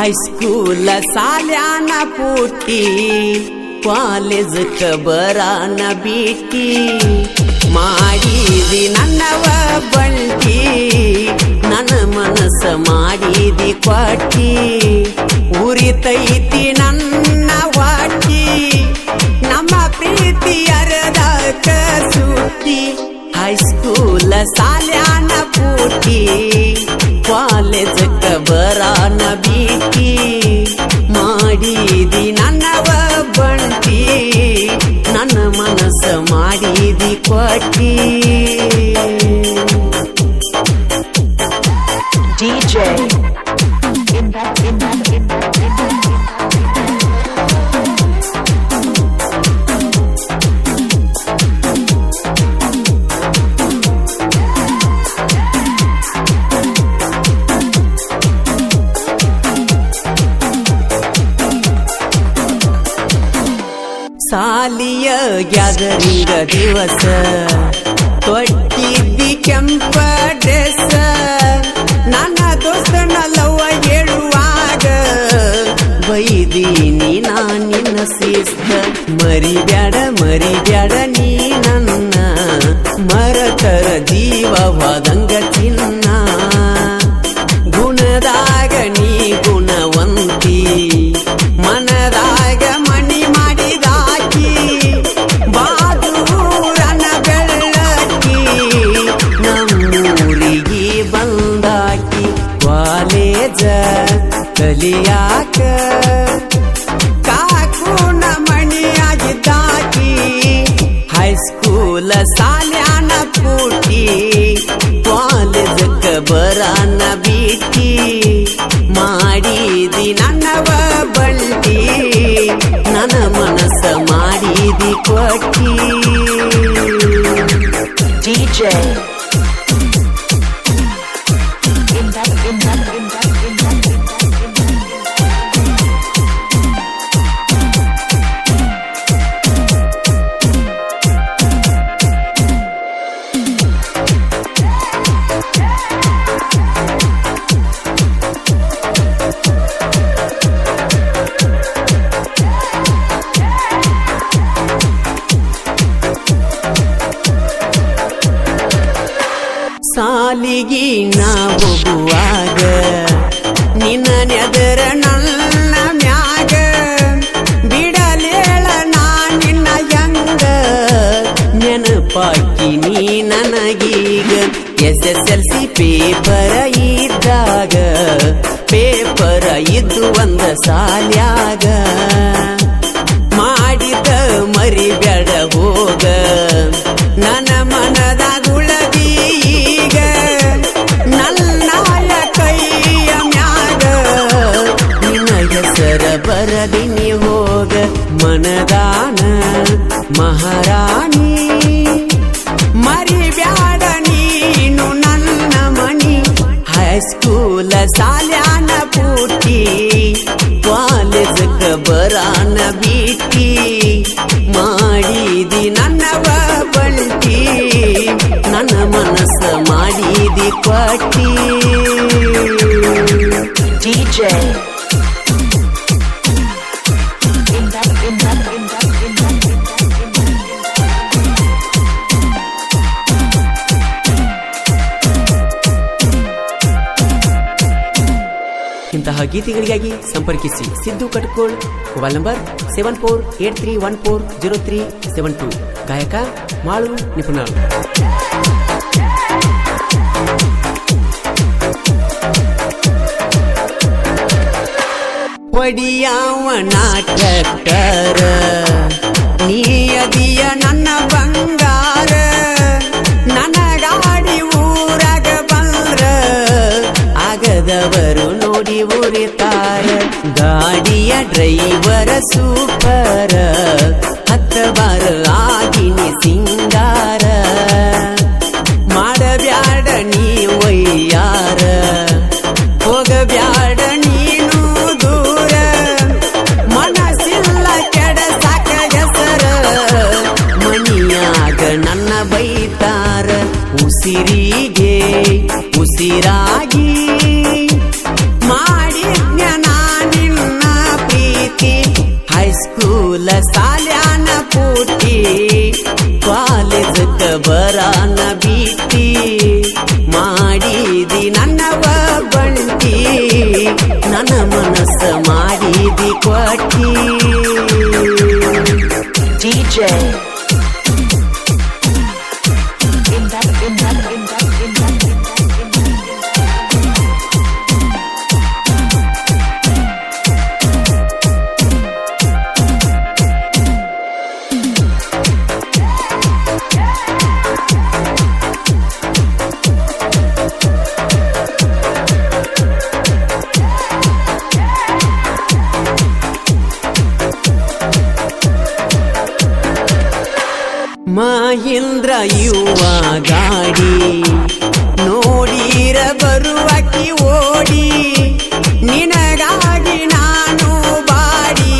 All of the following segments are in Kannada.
ಹೈಸ್ಕೂಲ ಸಾಲ್ಯಾನ ಪೂರ್ತಿ ಕಾಲೇಜ್ ಬರಾನ ಬಿಟ್ಟಿ ಮಾಡಿದಿ ನನ್ನವ ಬಂಟಿ ನನ್ನ ಮನಸ್ಸು ಮಾಡಿದಿ ಕೊಟ್ಟಿ. ಮಾಡಿದಿ ಕೊಟ್ಟಿ. ಸಾಲಿಯ ಗ್ಯಾದರಿಂಗ ದಿವಸ. ತೊಟ್ಟಿದ್ದಿ ಕೆಂಪ ಡ್ರೆಸ್. ನನ್ನ ದೋಸ್ತನ ಲವ್ವ ಹೇಳುವಾಗ, ಬೈದೀನಿ ನಾನಿನ ಶಿಸ್ತ ಮರಿಬ್ಯಾಡ ಮರಿಬ್ಯಾಡ ನೀ ನನ್ನ. ಮರತರ ಜೀವವಾದಂಗ ಮಾಡಿದಿ ನನ್ನವ ಬಳ್ಳಿ ನನ್ನ ಮನಸ್ಸ ಮಾಡಿದಿ ಕೊಟ್ಟಿ DJ. ಹೋಗುವಾಗ ನಿನ್ನ ನೆದರ ನನ್ನ ಮ್ಯಾಗ ಬಿಡಲೇಳ ನಾ ನಿನ್ನ ಯಂಗ ನೆನಪಾಕಿ ನೀ ನನಗೀಗ S S L C paper ಇದ್ದಾಗ ಪೇಪರ ಇದ್ದು ಒಂದ ಸಾಲ್ಯಾಗ in that. ಇಂತಹ ಗೀತೆಗಳಿಗಾಗಿ ಸಂಪರ್ಕಿಸಿ Siddu Katkol mobile number seven four eight three one four zero three seven two ಗಾಯಕ ಮಾಳು ನಿಪುಣಾಳ್ ಹೊಡಿಯಾವನ ಟ್ರ್ಯಾಕ್ಟರ ನೀ ಅದಿಯ ನನ್ನ ಬಂಗಾರ ನನ್ನ ಗಾಡಿ ಊರಾಗ ಬಂದ್ರ ಆಗದವರು ನೋಡಿ ಉರಿತಾರ ಗಾಡಿಯ ಡ್ರೈವರ ಸೂಪರ ಹತ್ತ ಬಾರ ಆಗಿನಿ ಸಿಂಗಾರ ನನ್ನ ಬೈತಾರ, ಉಸಿರಿಗೆ ಉಸಿರಾಗಿ. ಮಾಡಿದ್ನ ನಿನ್ನ ಪ್ರೀತಿ ಹೈಸ್ಕೂಲ ಸಾಲ್ಯಾನ ಪೂರ್ತಿ. ಕಾಲೇಜ್ ಬರಾನ ಬೀತಿ, ಮಾಡಿದಿ ನನ್ನ ಬಂಟಿ. ನನ್ನ ಮನಸ್ಸ ಮಾಡಿದಿ ಕೊಟ್ಟಿ. DJ. ಬರುವಕಿ ಓಡಿ, ನಿನಗಾಗಿ ನಾನು ಬಾಡಿ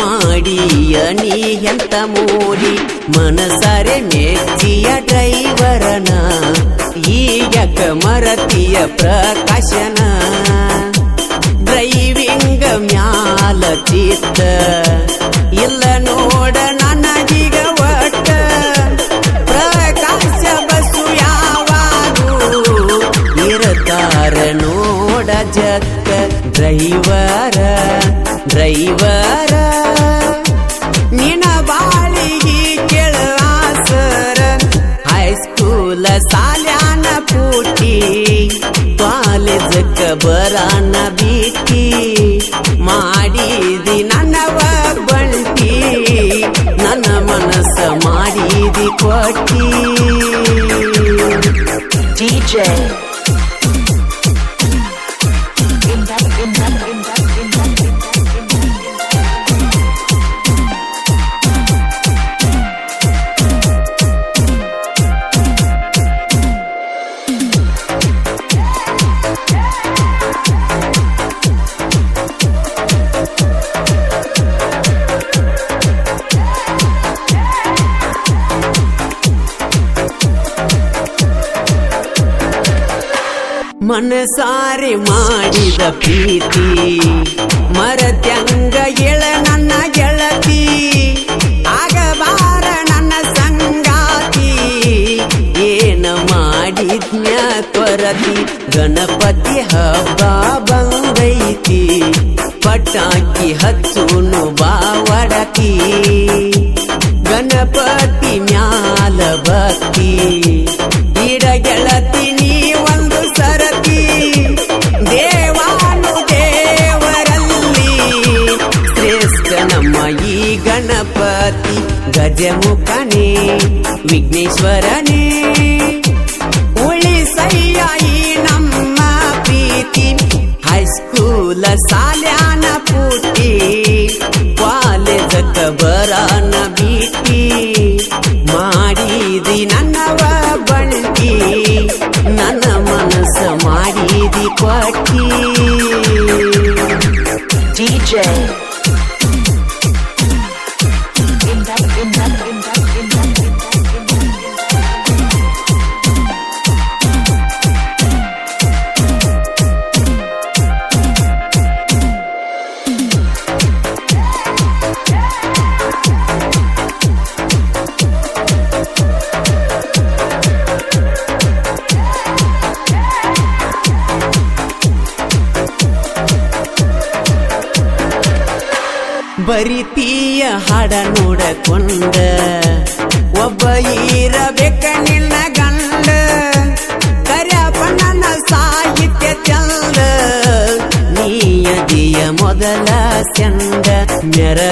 ಮಾಡಿಯ ನೀ ಎಂತ ಮೂಡಿ? ಮನಸರೆ ಮೆಚ್ಚಿಯ ಡ್ರೈವರನ ಈಗ ಮರತಿಯ ಪ್ರಕಾಶನ. ಡ್ರೈವಿಂಗ್ ಮ್ಯಾಲ ಚಿತ್ತ ಡ್ರೈವರ ಡ್ರೈವರ. ನಿನ ಬಾಳಿಗೆ ಕೇಳಾಸರ ಹೈಸ್ಕೂಲ ಸಾಲ್ಯಾನ ಪೂಟಿ ಕಾಲೇಜಕ್ಕ ಬರಾನ ಬೀಟಿ ಮಾಡಿದಿ ನನ್ನವ ಬಂಟಿ ನನ್ನ ಮನಸ್ಸ ಮಾಡಿದಿ ಕೊಟ್ಟಿ. DJ. ಮನಸಾರೆ ಮಾಡಿದ ಪ್ರೀತಿ. ಮರತ್ಯಂಗ ಎಳ ನನ್ನ ಗೆಳತಿ. ಆಗಬಾರ ನನ್ನ ಸಂಗಾತಿ. ಏನ ಮಾಡಿದ್ನ್ಯ ಕೊರತಿ. ಗಣಪತಿ ಹಬ್ಬ ಬಂದೈತಿ. ಪಟಾಕಿ ಹಚ್ಚುನು ಬಾವಡತಿ. ಗಣಪತಿ ಗಜಮುಖನೇ, ವಿಘ್ನೇಶ್ವರನೇ. ಉಳಿಸಯ್ಯ ಈ ನಮ್ಮ ಪ್ರೀತಿ ಹೈಸ್ಕೂಲ ಸಾಲ್ಯಾನ ಪೂರ್ತಿ ಕಾಲೇಜಕ್ಕ ಬರಾನ ಬೀಟಿ ಮಾಡಿದಿ ನನ್ನವ ಬಂಟಿ ನನ್ನ ಮನಸ್ಸ ಮಾಡಿದಿ ಕೊಟ್ಟಿ. DJ. ಬರಿತೀಯ ಹಾಡ ನೋಡಕೊಂಡ ಒಬ್ಬ ಇರಬೇಕ ನಿನ್ನ ಗಂಡ ಕರ್ಯಪ್ಪನ ಸಾಹಿತ್ಯ ಚಂದ ನೀಯದಿಯ ಮೊದಲ ಚಂದ ಮೆರದನ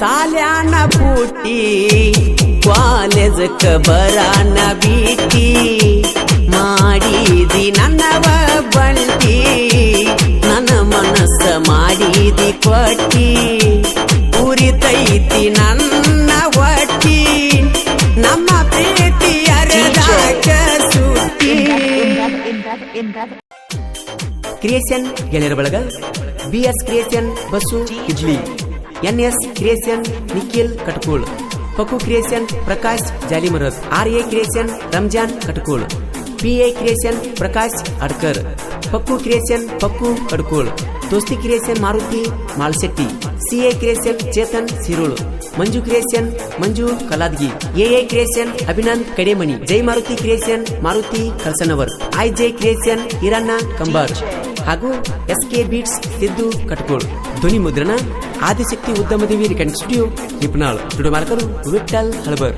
ಸಾಲ್ಯಾನ ಪುಟ್ಟಿ ಕಾಲೇಜಕ್ಕ ಬರಾನ ಬೀಟಿ ಮಾಡಿದಿ ನನ್ನವ ಬಂಟಿ ನನ್ನ ಮನಸ್ಸ ಮಾಡಿದಿ ಕೊಟ್ಟಿ, ಉರಿತೈತಿ ನನ್ನ ಒಟ್ಟಿ, ನಮ್ಮ ಪ್ರೀತಿ ಅರದಾಗ. ಕ್ರಿಯೇಷನ್ ಗೆಳೆಯರ ಬಳಗ BS creation Basu, Idli NS creation Nikhil Katkol Pakku creation Prakash Jalimaras R A creation Ramzan Katkol A creation Prakash Adkar Pakku creation Pakku Kadkol, Dosti creation Maruti Malshetti C A creation Chetan Sirol, Manju creation Manju Kaladgi A A creation Abhinand Kademani, Jai Maruti creation Maruti Kalsanavar I J creation Irana Kambar ಹಾಗೂ S K beats Siddu Katkol ಧ್ವನಿ ಮುದ್ರಣ Adishakti ಉದ್ಯಮದೇವಿ recording studio Nipnal studio ಮಾಲಕರು Vithal Halabar